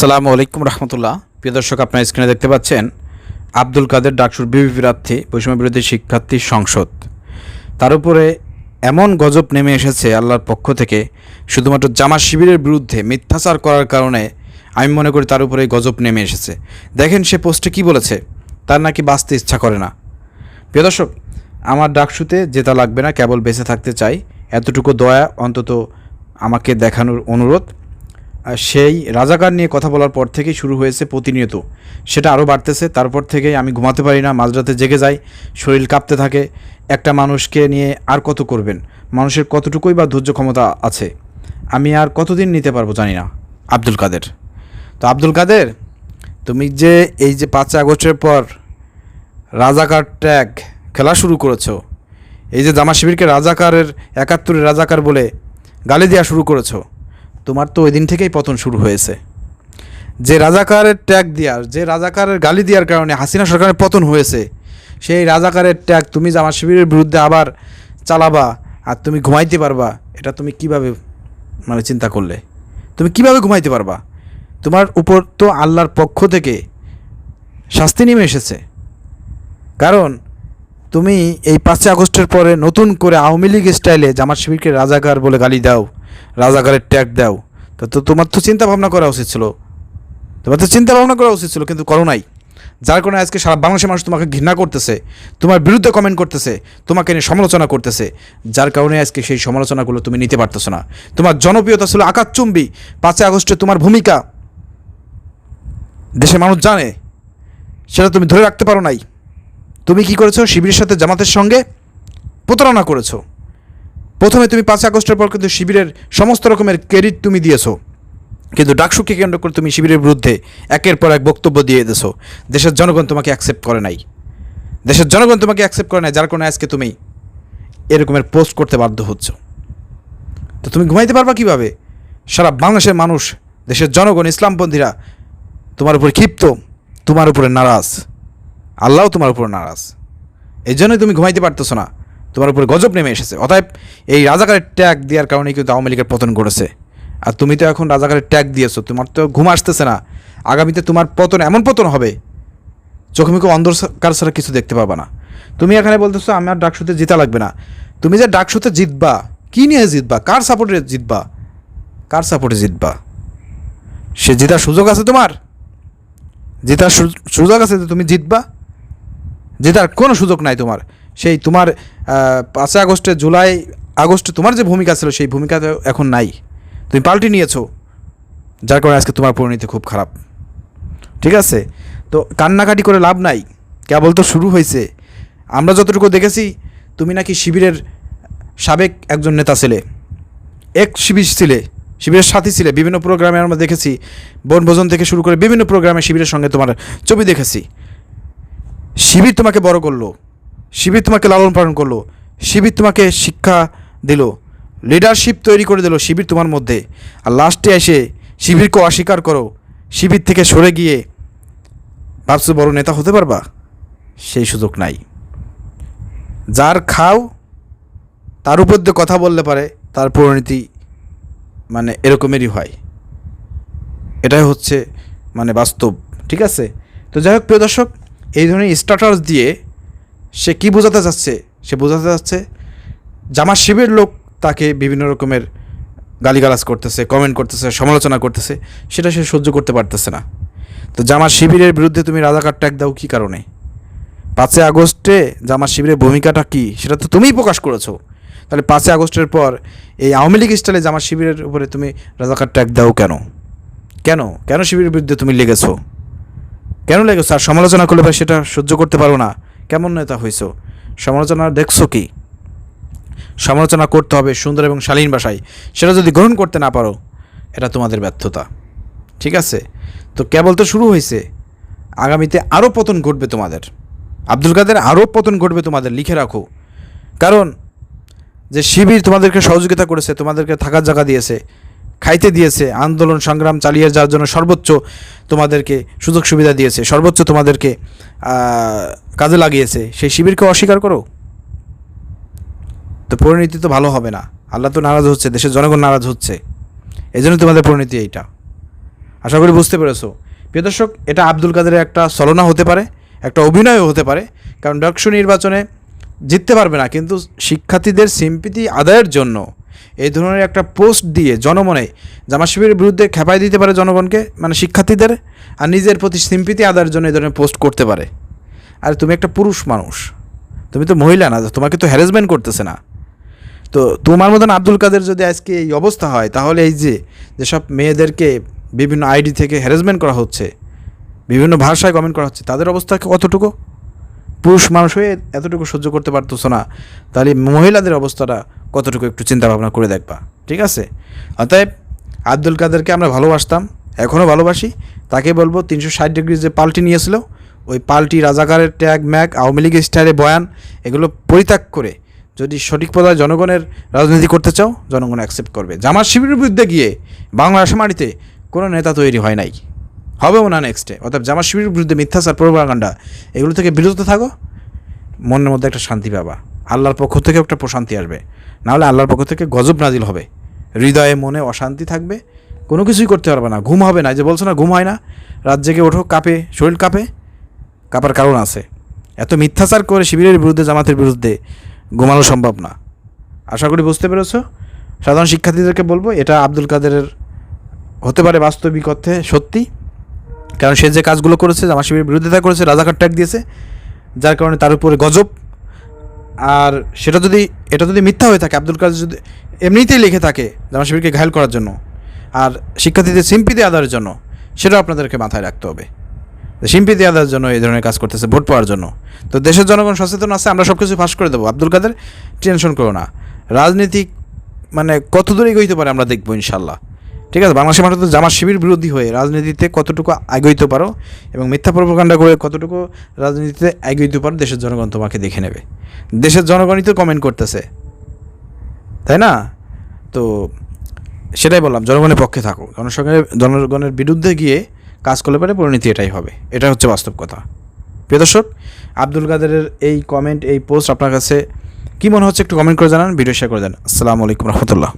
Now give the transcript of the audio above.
আসসালামু আলাইকুম রহমতুল্লাহ। প্রিয় দর্শক, আপনার স্ক্রিনে দেখতে পাচ্ছেন আব্দুল কাদের ডাকসুর বিবি প্রার্থী, বৈষম্য বিরোধী শিক্ষার্থী সংসদ। তার উপরে এমন গজব নেমে এসেছে আল্লাহর পক্ষ থেকে, শুধুমাত্র জামা শিবিরের বিরুদ্ধে মিথ্যাচার করার কারণে আমি মনে করি তার উপরে গজব নেমে এসেছে। দেখেন সে পোস্টে কি বলেছে, তার নাকি বাঁচতে ইচ্ছা করে না। প্রিয় দর্শক, আমার ডাকসুতে জেতা লাগবে না, কেবল বেঁচে থাকতে চাই। এতটুকু দয়া অন্তত আমাকে দেখানোর অনুরোধ। সেই রাজাকার নিয়ে কথা বলার পর থেকেই শুরু হয়েছে প্রতিনিয়ত। সেটা আরও বাড়তেছে, তারপর থেকেই আমি ঘুমাতে পারি না, মাঝরাতে জেগে যাই, শরীর কাঁপতে থাকে। একটা মানুষকে নিয়ে আর কত করবেন? মানুষের কতটুকুই বা ধৈর্য ক্ষমতা আছে? আমি আর কতদিন নিতে পারব জানি না, আব্দুল কাদের। তো আব্দুল কাদের, তুমি যে এই যে পাঁচই আগস্টের পর রাজাকার ট্যাগ খেলা শুরু করেছ, এই যে জামা শিবিরকে রাজাকারের, একাত্তরের রাজাকার বলে গালি দেওয়া শুরু করেছ তোমার তো ওই দিন থেকেই পতন শুরু হয়েছে। যে রাজাকারের ট্যাগ দেওয়ার যে রাজাকারের গালি দেওয়ার কারণে হাসিনা সরকারের পতন হয়েছে, সেই রাজাকারের ট্যাগ তুমি জামা শিবিরের বিরুদ্ধে আবার চালাবা আর তুমি ঘুমাইতে পারবা, এটা তুমি কীভাবে মানে চিন্তা করলে? তুমি কীভাবে ঘুমাইতে পারবা? তোমার উপর তো আল্লাহর পক্ষ থেকে শাস্তি নেমে এসেছে। কারণ তুমি এই পাঁচই আগস্টের পরে নতুন করে আওয়ামী লীগ স্টাইলে জামাত শিবিরকে রাজাকার বলে গালি দাও রাজাকারের ট্যাগ দাও। তা, তো তোমার তো চিন্তা ভাবনা করা উচিত ছিল। তোমার তো চিন্তা ভাবনা করা উচিত ছিল, কিন্তু করো নাই। যার কারণে আজকে সারা বাংলাদেশের মানুষ তোমাকে ঘৃণা করতেছে, তোমার বিরুদ্ধে কমেন্ট করতেছে, তোমাকে নিয়ে সমালোচনা করতেছে। যার কারণে আজকে সেই সমালোচনাগুলো তুমি নিতে পারতেছো না। তোমার জনপ্রিয়তা ছিল আকাশচুম্বী, পাঁচই আগস্টে তোমার ভূমিকা। দেশের মানুষ জানে, সেটা তুমি ধরে রাখতে পারো নাই। তুমি কি করেছ? শিবিরের সাথে জামাতের সঙ্গে প্রতারণা করেছ। প্রথমে তুমি পাঁচ আগস্টের পর কিন্তু শিবিরের সমস্ত রকমের ক্রেডিট তুমি দিয়েছ। কিন্তু ডাকসুকে কেন্দ্র করে তুমি শিবিরের বিরুদ্ধে একের পর এক বক্তব্য দিয়ে দিয়েছ। দেশের জনগণ তোমাকে অ্যাকসেপ্ট করে নাই। দেশের জনগণ তোমাকে অ্যাকসেপ্ট করে নাই, যার কারণে আজকে তুমি এরকমের পোস্ট করতে বাধ্য হচ্ছ। তো তুমি ঘুমাইতে পারবা কীভাবে? সারা বাংলাদেশের মানুষ, দেশের জনগণ, ইসলামপন্থীরা তোমার উপরে ক্ষিপ্ত, তোমার উপরে নারাজ। আল্লাহও তোমার উপরে নারাজ। এই জন্যই তুমি ঘুমাইতে পারতেছো না। তোমার উপরে গজব নেমে এসেছে। অতএব এই রাজাকারের ট্যাগ দেওয়ার কারণে কিন্তু আওয়ামী লীগের পতন করেছে আর তুমি তো এখন রাজাকারের ট্যাগ দিয়েছ, তোমার তো ঘুম আসতেছে না। আগামীতে তোমার পতন, এমন পতন হবে, চোখে মুখে অন্ধকার ছাড়া কিছু দেখতে পাবা না। তুমি এখানে বলতেছো, আমার ডাকসুতে জিতা লাগবে না। তুমি যে ডাকসুতে জিতবা, কী নিয়ে জিতবা? কার সাপোর্টে জিতবা? কার সাপোর্টে জিতবা? সে জেতার সুযোগ আছে তোমার? জেতার সুযোগ আছে তুমি জিতবা? জেতার কোনো সুযোগ নাই তোমার। সেই তোমার পাঁচই আগস্টে, জুলাই, আগস্টে তোমার যে ভূমিকা ছিল, সেই ভূমিকা এখন নাই। তুমি পাল্টে নিয়েছো, যার কারণে আজকে তোমার পরিণতি খুব খারাপ। ঠিক আছে? তো কান্নাকাটি করে লাভ নাই। কেবল তো শুরু হয়েছে। আমরা যতটুকু দেখেছি, তুমি নাকি শিবিরের সাবেক একজন নেতা ছিলে। এক শিবির ছিলে, শিবিরের সাথী ছিলে। বিভিন্ন প্রোগ্রামে আমরা দেখেছি, বনভোজন থেকে শুরু করে বিভিন্ন প্রোগ্রামে শিবিরের সঙ্গে তোমার ছবি দেখেছি। শিবির তোমাকে বড় করল। শিবির তোমাকে লালন পালন করল, শিবির তোমাকে শিক্ষা দিল লিডারশিপ তৈরি করে দিল শিবির তোমার মধ্যে। আর লাস্টে এসে শিবিরকে অস্বীকার করো, শিবির থেকে সরে গিয়ে ভাবছ বড় নেতা হতে পারবা? সেই সুযোগ নাই। যার খাও, তার উপর দিয়ে কথা বললে পারে, তার পরিণতি মানে এরকমেরই হয়। এটাই হচ্ছে মানে বাস্তব, ঠিক আছে? তো যাই হোক প্রিয় দর্শক, এই ধরনের স্ট্যাটাস দিয়ে সে কি বোঝাতে চাচ্ছে? সে বোঝাতে চাচ্ছে জামার শিবির লোক তাকে বিভিন্ন রকমের গালিগালাজ করতেছে কমেন্ট করতেছে, সমালোচনা করতেছে, সেটা সে সহ্য করতে পারতেছে না। তো জামার শিবিরের বিরুদ্ধে তুমি রাজাকার ট্যাগ দাও কী কারণে? পাঁচই আগস্টে জামার শিবিরের ভূমিকাটা কী? সেটা তো তুমিই প্রকাশ করেছ। তাহলে পাঁচই আগস্টের পর এই আওয়ামী লীগ স্টাইলে জামার শিবিরের উপরে তুমি রাজাকার ট্যাগ দাও কেন? কেন? কেন শিবিরের বিরুদ্ধে তুমি লেগেছো? কেন লেগেছো? আর সমালোচনা করলে ভাই সেটা সহ্য করতে পারো না। কেমন নেতা হয়েছো সমালোচনা দেখছ কি? সমালোচনা করতে হবে সুন্দর এবং শালীন ভাষায়। সেটা যদি গ্রহণ করতে না পারো, এটা তোমাদের ব্যর্থতা। ঠিক আছে? তো কেবল তো শুরু হয়েছে আগামীতে আরও পতন ঘটবে তোমাদের। আব্দুল কাদের আরও পতন ঘটবে তোমাদের, লিখে রাখো। কারণ যে শিবির তোমাদেরকে সহযোগিতা করেছে, তোমাদেরকে থাকার জায়গা দিয়েছে খাইতে দিয়েছে। আন্দোলন সংগ্রাম চালিয়ে যাওয়ার জন্য সর্বোচ্চ তোমাদেরকে সুযোগ সুবিধা দিয়েছে, সর্বোচ্চ তোমাদেরকে কাজে লাগিয়েছে। সেই শিবিরকে অস্বীকার করো। তো পরিণতি তো ভালো হবে না। আল্লাহ তো নারাজ হচ্ছে, দেশের জনগণ নারাজ হচ্ছে। এই জন্য তোমাদের পরিণতি এইটা। আশা করি বুঝতে পেরেছ। প্রিয় দর্শক, এটা আব্দুল কাদেরের একটা ছলনা হতে পারে, একটা অভিনয়ও হতে পারে। কারণ ডাকসু নির্বাচনে জিততে পারবে না, কিন্তু শিক্ষার্থীদের সিম্পিতি আদায়ের জন্য এই ধরনের একটা পোস্ট দিয়ে জনমনে জামা শিবিরের বিরুদ্ধে খেপাই দিতে পারে জনগণকে মানে শিক্ষার্থীদের, আর নিজের প্রতি সিম্পিতি আদার জন্য এই ধরনের পোস্ট করতে পারে। আর তুমি একটা পুরুষ মানুষ। তুমি তো মহিলা না, তোমাকে তো হ্যারাসমেন্ট করতেছে না। তো তোমার মতন আব্দুল কাদের যদি আজকে এই অবস্থা হয়, তাহলে এই যে যেসব মেয়েদেরকে বিভিন্ন আইডি থেকে হ্যারাসমেন্ট করা হচ্ছে, বিভিন্ন ভাষায় কমেন্ট করা হচ্ছে, তাদের অবস্থা কতটুকু পুরুষ মানুষ হয়ে এতটুকু সহ্য করতে পারতেছো না, তাহলে মহিলাদের অবস্থাটা কতটুকু একটু চিন্তা ভাবনা করে দেখবা, ঠিক আছে? অতএব আব্দুল কাদেরকে আমরা ভালোবাসতাম, এখনও ভালোবাসি। তাকে বলব, তিনশো ষাট ডিগ্রি যে পাল্টি নিয়েছিল, ওই পাল্টি, রাজাকারের ট্যাগ ম্যাগ, আওয়ামী লীগের স্টাইলে বয়ান, এগুলো পরিত্যাগ করে যদি সঠিক পদায় জনগণের রাজনীতি করতে চাও, জনগণ অ্যাকসেপ্ট করবে। জামাত শিবিরের বিরুদ্ধে গিয়ে বাংলা মাটিতে কোনো নেতা তৈরি হয় নাই। হবেও না নেক্সটে অর্থাৎ জামাত শিবিরের বিরুদ্ধে মিথ্যাচার প্রোপাগান্ডা এগুলো থেকে বিরত থাকো, মনের মধ্যে একটা শান্তি পাবা। আল্লাহর পক্ষ থেকে একটা প্রশান্তি আসবে। নাহলে আল্লাহর পক্ষ থেকে গজব নাজিল হবে। হৃদয়ে, মনে অশান্তি থাকবে। কোনো কিছুই করতে পারবে না। ঘুম হবে না। যে বলছো না, ঘুম হয় না। রাত জেগে ওঠো, কাঁপে, শরীর কাঁপে। কাঁপার কারণ আছে। এত মিথ্যাচার করে শিবিরের বিরুদ্ধে, জামাতের বিরুদ্ধে ঘুমানো সম্ভব না। আশা করি বুঝতে পেরেছ? সাধারণ শিক্ষার্থীদেরকে বলব, এটা আব্দুল কাদেরের হতে পারে বাস্তবিক অর্থে সত্যি। কারণ সে যে কাজগুলো করেছে জামা শিবিরের বিরোধিতা করেছে, রাজাকার ট্যাগ দিয়েছে। যার কারণে তার উপরে গজব। আর সেটা যদি, এটা যদি মিথ্যা হয়ে থাকে, আব্দুল কাদের যদি এমনিতেই লিখে থাকে জামা শিবিরকে ঘায়ল করার জন্য আর শিক্ষার্থীদের সিম্পিতি আদায়ের জন্য, সেটাও আপনাদেরকে মাথায় রাখতে হবে। সিম্পিতি আদায়ের জন্য এই ধরনের কাজ করতেছে, ভোট পাওয়ার জন্য। তো দেশের জনগণ সচেতন আছে, আমরা সব কিছু ফাঁস করে দেবো। আব্দুল কাদের, টেনশন করো না। রাজনীতি মানে কত দূর এগোইতে পারে আমরা দেখব, ইনশাল্লাহ। ঠিক আছে, বাংলাদেশের মানুষ তো জামাত শিবির বিরোধী হয়ে রাজনীতিতে কতটুকু এগোইতে পারো এবং মিথ্যা প্রপাগান্ডা করে কতটুকু রাজনীতিতে এগোইতে পারো, দেশের জনগণ তোমাকে দেখে নেবে। দেশের জনগণই তো কমেন্ট করতেছে। তাই না? তো সেটাই বললাম, জনগণের পক্ষে থাকো। জনসংখ্যার জনগণের বিরুদ্ধে গিয়ে কাজ করলে পারে পরিণতি এটাই হবে। এটা হচ্ছে বাস্তব কথা। প্রিয় দর্শক, আব্দুল কাদেরের এই কমেন্ট এই পোস্ট আপনার কাছে কী মনে হচ্ছে একটু কমেন্ট করে জানান ভিডিও শেয়ার করে দেন। আসসালামু আলাইকুম রহমতুল্লাহ।